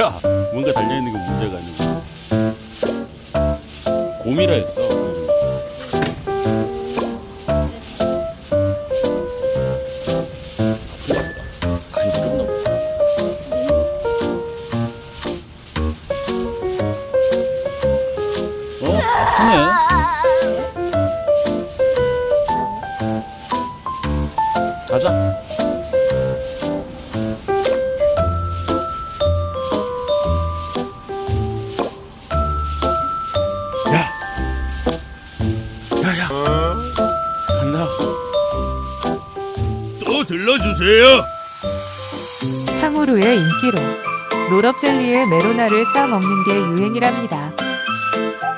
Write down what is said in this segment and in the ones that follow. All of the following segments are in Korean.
야, 뭔가 달려 있는 거 문제가 아니고. 곰이라 했어. 어, 아프네. 가자. 또 들러주세요. 탕후루의 인기로 롤업 젤리에 메로나를 싸 먹는 게 유행이랍니다.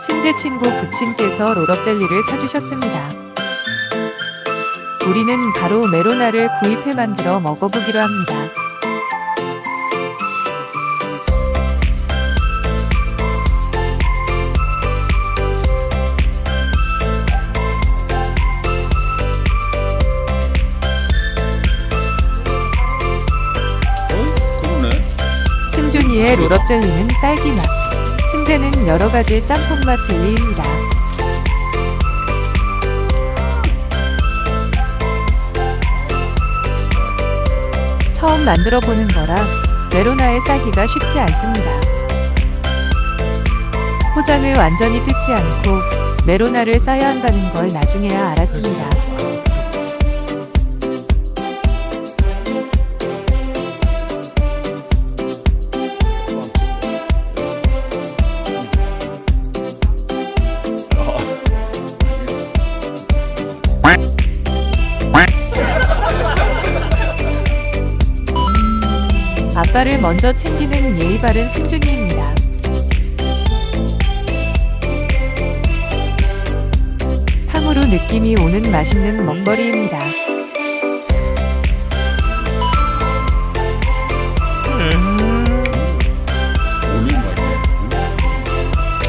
승재 친구 부친께서 롤업 젤리를 사주셨습니다. 우리는 바로 메로나를 구입해 만들어 먹어보기로 합니다. 승준이의 롤업 젤리는 딸기 맛, 승재는 여러 가지 짬뽕 맛 젤리입니다. 처음 만들어 보는 거라 메로나에 싸기가 쉽지 않습니다. 포장을 완전히 뜯지 않고 메로나를 싸야 한다는 걸 나중에야 알았습니다. 아빠를 먼저 챙기는 예의 바른 승준이입니다. 탕후루 느낌이 오는 맛있는 먹거리입니다. 맛이네.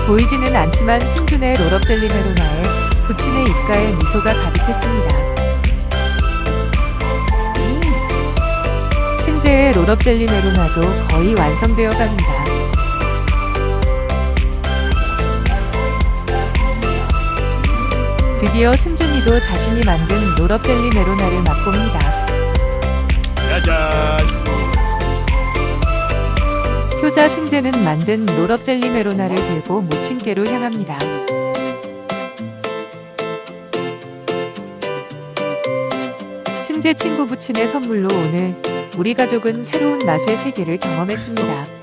보이지는 않지만 승준의 롤업 젤리 메로나에 부친의 입가에 미소가 가득했습니다. 승재의 롤업 젤리 메로나도 거의 완성되어 갑니다. 드디어 승준이도 자신이 만든 롤업 젤리 메로나를 맛봅니다. 짜잔. 효자 승재는 만든 롤업 젤리 메로나를 들고 모친께로 향합니다. 승재 친구 부친의 선물로 오늘 우리 가족은 새로운 맛의 세계를 경험했습니다.